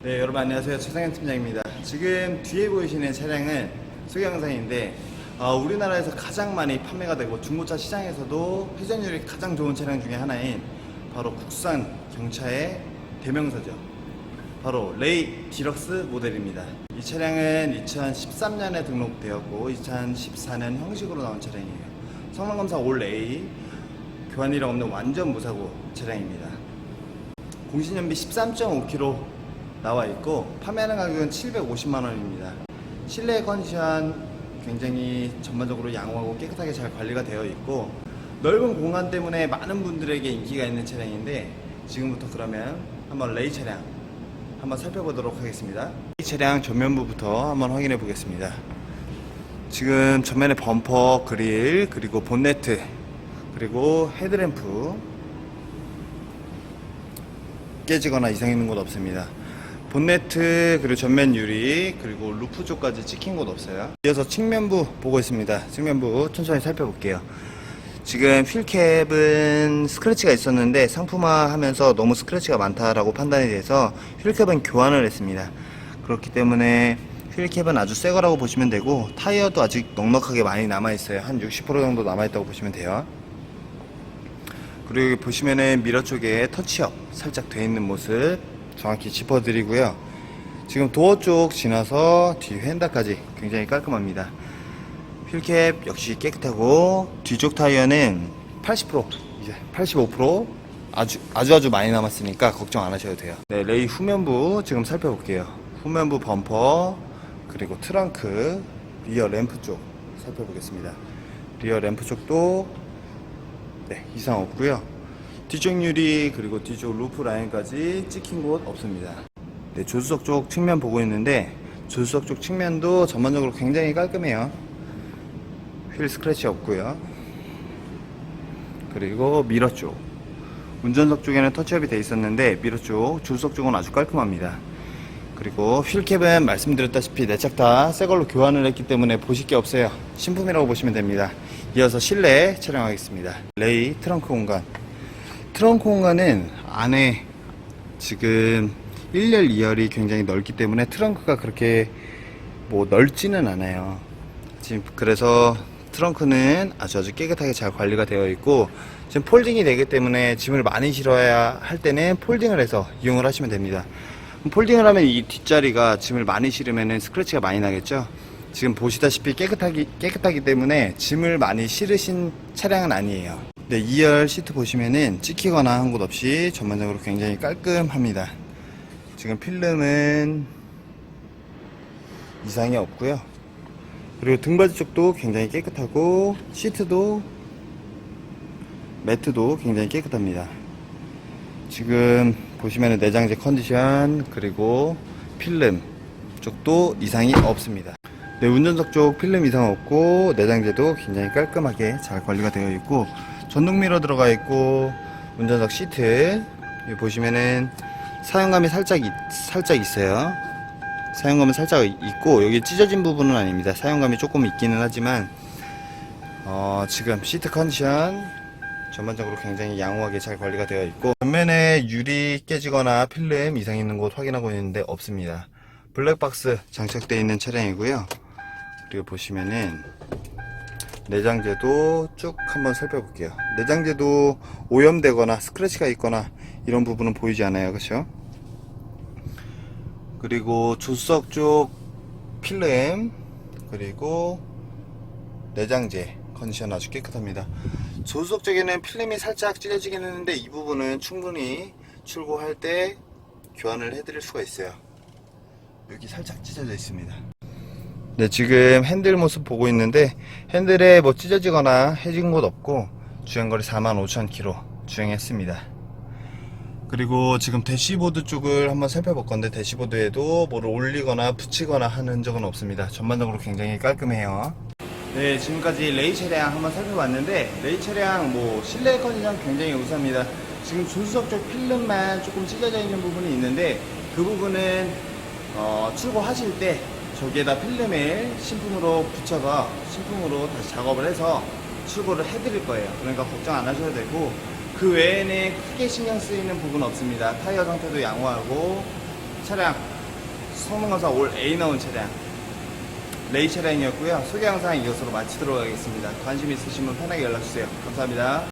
네, 여러분 안녕하세요. 최상현 팀장입니다. 지금 뒤에 보이시는 차량은 소형상인데 어, 우리나라에서 가장 많이 판매가 되고 중고차 시장에서도 회전율이 가장 좋은 차량 중에 하나인 바로 국산 경차의 대명사죠. 바로 레이 디럭스 모델입니다. 이 차량은 2013년에 등록되었고 2014년 형식으로 나온 차량이에요. 성능검사 올 A 교환이랑 없는 완전 무사고 차량입니다. 공신연비 13.5km 나와 있고 판매하는 가격은 750만 원입니다. 실내 컨디션 굉장히 전반적으로 양호하고 깨끗하게 잘 관리가 되어 있고 넓은 공간 때문에 많은 분들에게 인기가 있는 차량인데 지금부터 그러면 한번 레이 차량 한번 살펴보도록 하겠습니다. 이 차량 전면부부터 한번 확인해 보겠습니다. 지금 전면에 범퍼, 그릴, 그리고 본네트, 그리고 헤드램프 깨지거나 이상 있는 곳 없습니다. 본네트 그리고 전면 유리 그리고 루프 쪽까지 찍힌 곳 없어요. 이어서 측면부 보고 있습니다. 측면부 천천히 살펴볼게요. 지금 휠캡은 스크래치가 있었는데 상품화 하면서 너무 스크래치가 많다라고 판단이 돼서 휠캡은 교환을 했습니다. 그렇기 때문에 휠캡은 아주 새 거라고 보시면 되고 타이어도 아직 넉넉하게 많이 남아 있어요. 한 60% 정도 남아 있다고 보시면 돼요. 그리고 보시면은 미러 쪽에 터치업 살짝 돼 있는 모습 정확히 짚어드리고요. 지금 도어 쪽 지나서 뒤 휀다까지 굉장히 깔끔합니다. 휠캡 역시 깨끗하고 뒤쪽 타이어는 80% 이제 85% 아주 아주 아주 많이 남았으니까 걱정 안 하셔도 돼요. 네, 레이 후면부 지금 살펴볼게요. 후면부 범퍼 그리고 트렁크 리어 램프 쪽 살펴보겠습니다. 리어 램프 쪽도 네, 이상 없고요. 뒤쪽 유리 그리고 뒤쪽 루프 라인까지 찍힌 곳 없습니다. 네, 조수석 쪽 측면 보고 있는데 조수석 쪽 측면도 전반적으로 굉장히 깔끔해요. 휠 스크래치 없고요. 그리고 미러 쪽 운전석 쪽에는 터치업이 돼 있었는데 미러 쪽 조수석 쪽은 아주 깔끔합니다. 그리고 휠캡은 말씀드렸다시피 내착 다 새 걸로 교환을 했기 때문에 보실 게 없어요. 신품이라고 보시면 됩니다. 이어서 실내 촬영하겠습니다. 레이 트렁크 공간. 트렁크 공간은 안에 지금 1열, 2열이 굉장히 넓기 때문에 트렁크가 그렇게 뭐 넓지는 않아요. 지금 그래서 트렁크는 아주 아주 깨끗하게 잘 관리가 되어 있고 지금 폴딩이 되기 때문에 짐을 많이 실어야 할 때는 폴딩을 해서 이용을 하시면 됩니다. 폴딩을 하면 이 뒷자리가 짐을 많이 실으면 스크래치가 많이 나겠죠. 지금 보시다시피 깨끗하기, 깨끗하기 때문에 짐을 많이 실으신 차량은 아니에요. 네, 2열 시트 보시면은 찍히거나 한 곳 없이 전반적으로 굉장히 깔끔합니다. 지금 필름은 이상이 없고요. 그리고 등받이 쪽도 굉장히 깨끗하고 시트도 매트도 굉장히 깨끗합니다. 지금 보시면은 내장재 컨디션 그리고 필름 쪽도 이상이 없습니다. 네, 운전석 쪽 필름 이상 없고 내장재도 굉장히 깔끔하게 잘 관리가 되어 있고 전동 미러 들어가 있고 운전석 시트 여기 보시면은 사용감이 살짝 있, 살짝 있어요. 사용감은 살짝 있고 여기 찢어진 부분은 아닙니다. 사용감이 조금 있기는 하지만 어, 지금 시트 컨디션 전반적으로 굉장히 양호하게 잘 관리가 되어 있고 전면에 유리 깨지거나 필름 이상 있는 곳 확인하고 있는데 없습니다. 블랙박스 장착되어 있는 차량이고요. 그리고 보시면은 내장재도 쭉 한번 살펴볼게요. 내장재도 오염되거나 스크래치가 있거나 이런 부분은 보이지 않아요. 그렇죠? 그리고 조수석 쪽 필름 그리고 내장재 컨디션 아주 깨끗합니다. 조수석 쪽에는 필름이 살짝 찢어지긴 했는데 이 부분은 충분히 출고할 때 교환을 해드릴 수가 있어요. 여기 살짝 찢어져 있습니다. 네, 지금 핸들 모습 보고 있는데 핸들에 뭐 찢어지거나 해진 곳 없고 주행거리 45,000km 주행했습니다. 그리고 지금 대시보드 쪽을 한번 살펴볼 건데 대시보드에도 뭐를 올리거나 붙이거나 하는 적은 없습니다. 전반적으로 굉장히 깔끔해요. 네, 지금까지 레이 차량 한번 살펴봤는데 레이 차량 뭐 실내 컨디션 굉장히 우수합니다. 지금 조수석 쪽 필름만 조금 찢어져 있는 부분이 있는데 그 부분은 어, 출고하실 때 저기에다 필름을 신품으로 붙여서 신품으로 다시 작업을 해서 출고를 해드릴 거예요. 그러니까 걱정 안 하셔도 되고 그 외에는 크게 신경 쓰이는 부분 없습니다. 타이어 상태도 양호하고 차량 성능 검사 올 A 나온 차량 레이 차량이었고요. 소개 영상 이것으로 마치도록 하겠습니다. 관심 있으시면 편하게 연락 주세요. 감사합니다.